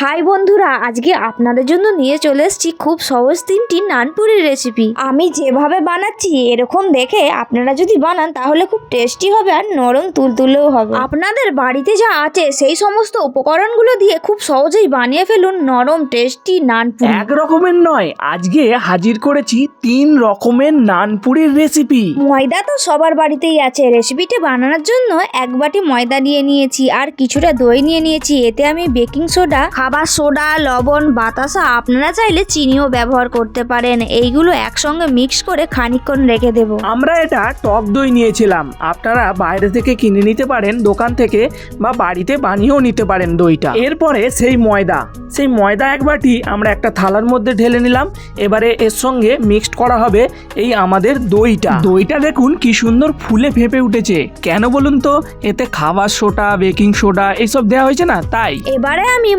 High বন্ধুরা আজকে আপনাদের জন্য নিয়ে চলে এসেছি খুব সহজ তিনটি নানপুরির রেসিপি আমি যেভাবে বানাচ্ছি এরকম দেখে আপনারা যদি বানান তাহলে খুব টেস্টি হবে আর নরম তুলতুলেও হবে। আপনাদের বাড়িতে যা আছে সেই সমস্ত উপকরণগুলো দিয়ে খুব সহজেই বানিয়ে ফেলুন নরম টেস্টি নানপুরি। এক রকমের নয় আজকে হাজির করেছি তিন রকমের নানপুরির রেসিপি ময়দা তো সবার বাড়িতেই আছে রেসিপিটি বানানোর জন্য এক বাটি ময়দা নিয়ে নিয়েছি আর কিছুটা দই নিয়ে নিয়েছি এতে আমি বেকিং সোডা খাবার সোডা লবণ বাতাসা আপনারা চাইলে চিনিও ব্যবহার করতে পারেন। এইগুলো একসঙ্গে মিক্স করে খানিকক্ষণ রেখে দেবো। আমরা এটা টক দই নিয়েছিলাম। আপনারা বাইরে থেকে কিনে নিতে পারেন দোকান থেকে বা বাড়িতে বানিয়েও নিতে পারেন দইটা। এরপরে সেই ময়দা। সেই ময়দা এক বাটি আমরা একটা থালার মধ্যে ঢেলে নিলাম। এবারে এর সঙ্গে মিক্সড করা হবে এই আমাদের দইটা। দইটা দেখুন কি সুন্দর ফুলে ফেপে উঠেছে। কেন বলুন তো? এতে খাবার সোডা বেকিং সোডা এইসব দেওয়া হয়েছে না? তাই। এবারে আমি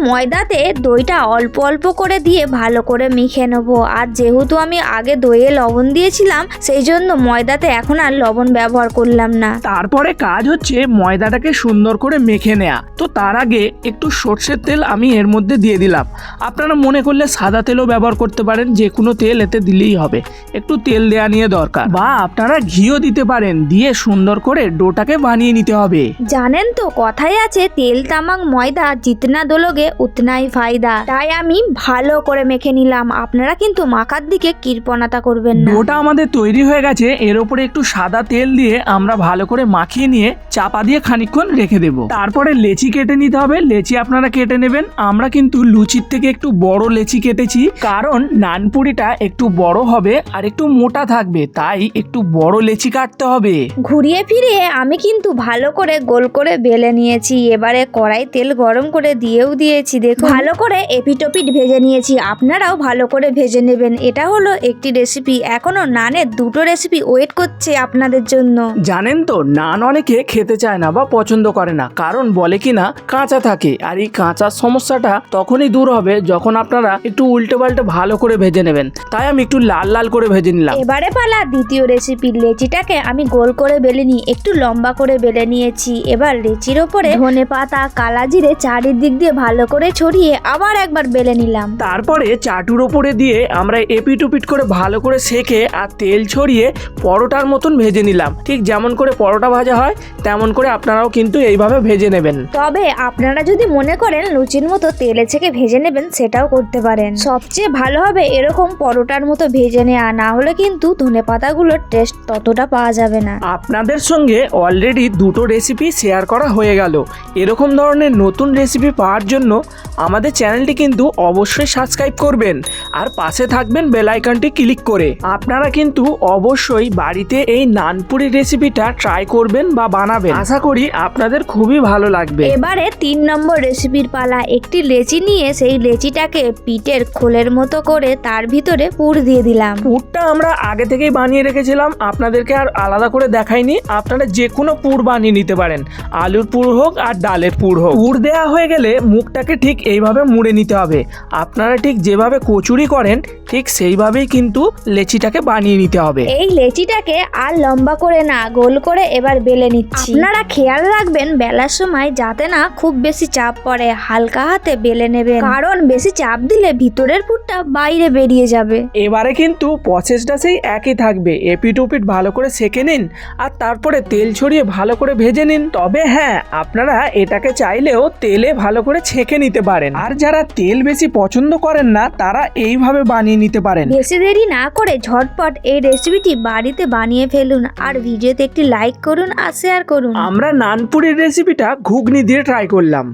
ময়দাতে দইটা অল্প অল্প করে দিয়ে ভালো করে মেখে নেব। আর যেহেতু আমি আগে দইয়ে লবণ দিয়েছিলাম সেই জন্য ময়দাতে এখন আর লবণ ব্যবহার করলাম না। তারপরে কাজ হচ্ছে ময়দাটাকে সুন্দর করে মেখে নেওয়া তো তার আগে একটু সর্ষের তেল আমি এর মধ্যে দিয়ে দিলাম। আপনারা মনে করলে সাদা তেলও ব্যবহার করতে পারেন যে কোনো তেল এতে দিলেই হবে। একটু তেল দেওয়া নিয়ে দরকার। বা আপনারা ঘিও দিতে পারেন দিয়ে সুন্দর করে ডোটাকে বানিয়ে নিতে হবে। জানেন তো কথাই আছে তেল তামাক ময়দা জিতনা দোলগে উতনাই ফায়দা। তাই আমি ভালো করে মেখে নিলাম। আপনারা কিন্তু মাখার দিকে কৃপণতা করবেন না। ডোটা আমাদের তৈরি হয়ে গেছে। এর উপরে একটু সাদা তেল দিয়ে আমরা ভালো করে মাখিয়ে নিয়ে চাপা দিয়ে খানিকক্ষণ রেখে দেব। তারপরে লেচি কেটে নিতে হবে। লেচি আপনারা কেটে নেবেন। আমরা কিন্তু লুচির থেকে একটু বড় লেচি কেটেছি। কারণ নানপুরিটা একটু বড় হবে আর একটু মোটা থাকবে। তাই একটু বড় লেচি কাটতে হবে। ঘুরিয়ে ফিরিয়ে আমি কিন্তু ভালো করে গোল করে বেলে নিয়েছি। এবারে কড়াই তেল গরম করে দিয়েও দিয়েছি। দেখুন। ভালো করে এপিটোপিট ভেজে নিয়েছি। আপনারাও ভালো করে ভেজে নেবেন। এটা হলো একটি রেসিপি এখনও নানের দুটো রেসিপি ওয়েট করছে আপনাদের জন্য। জানেন তো নান অনেকে খেতে চায় না বা পছন্দ করে না। কারণ বলে কি না কাঁচা থাকে। আর এই কাঁচার সমস্যাটা তখনই দূর হবে যখন আপনারা একটু উল্টে পাল্টে ভালো করে ভেজে নেবেন। তাই আমি একটু লাল লাল করে ভেজে নিলাম। এবারে পালা দ্বিতীয় রেসিপি লেচিটাকে আমি গোল করে বেলে নিই। একটু লম্বা করে বেলে নিয়েছি। এবার লেচির ওপরে ধনে পাতা কালা জিরে চারিদিক দিয়ে ভালো করে ছড়িয়ে আবার একবার বেলে নিলাম। তারপরে চাটুর ওপরে দিয়ে আমরা এপিট উপিট করে ভালো করে সেকে আর তেল ছড়িয়ে পরোটার মতন ভেজে নিলাম। ঠিক যেমন করে পরোটা ভাজা হয় তেমন করে আপনারাও কিন্তু এইভাবে ভেজে নেবেন। তবে আপনারা যদি মনে করেন লুচির মতো তেলে ছেঁকে ভেজে নেবেন সেটাও করতে পারেন। সবচেয়ে ভালো হবে এরকম পরোটার মতো ভেজে নেওয়া না হলে কিন্তু ধনে পাতাগুলোর টেস্ট ততটা পাওয়া যাবে না। আপনাদের সঙ্গে অলরেডি দুটো রেসিপি শেয়ার করা হয়ে গেল। এরকম ধরনের নতুন রেসিপি পাওয়ার জন্য আমাদের চ্যানেলটি কিন্তু অবশ্যই সাবস্ক্রাইব করবেন আর পাশে থাকবেন বেল আইকনটি ক্লিক করে। আপনারা কিন্তু অবশ্যই বাড়িতে এই নানপুরি রেসিপিটা ট্রাই করবেন বা বানাবেন। আশা করি আপনাদের খুবই ভালো লাগবে। এবারে তিন নম্বর রেসিপির পালা। একটি লেচি নিয়ে সেই লেচিটাকে পিঠের খোলের মতো করে তার ভিতরে পুর দিয়ে দিলাম। পুরটা আমরা আগে থেকেই বানিয়ে রেখেছিলাম। আপনাদেরকে আর আলাদা করে দেখাইনি। আপনারা যে কোনো পুর বানিয়ে নিতে পারেন। আলুর পুর হোক আর ডালের পুর হোক। পুর দেওয়া হয়ে গেলে মুখটাকে ঠিক এইভাবে মুড়ে নিতে হবে। আপনারা ঠিক যেভাবে কচুরি করেন ঠিক সেইভাবেই কিন্তু লেচিটাকে বানিয়ে নিতে হবে। এই লেচিটাকে আর লম্বা করে না গোল করে এবার বেলে নিচ্ছি। আপনারা খেয়াল রাখবেন বেলার সময় যাতে না খুব বেশি চাপ পড়ে হালকা হাতে বেলে নেবেন। কারণ বেশি চাপ দিলে ভিতরের পুরটা বাইরে বেরিয়ে যাবে। এবারে কিন্তু প্রসেসটা সেই একই থাকবে। এপিট ওপিট ভালো করে সেকে নিন আর তারপরে তেল ছড়িয়ে ভালো করে ভেজে নিন। তবে হ্যাঁ আপনারা এটাকে চাইলেও তেলে ভালো করে ছেঁকে নিতে পারেন। আর যারা তেল বেশি পছন্দ করেন না তারা এইভাবে বানিয়ে নিতে পারেন। বেশি দেরি না করে ঝটপট এই রেসিপিটি বাড়িতে বানিয়ে ফেলুন আর ভিডিওতে একটি লাইক করুন আর শেয়ার করুন। আমরা নানপুরের রেসিপিটা ঘুগনি দিয়ে ট্রাই করলাম।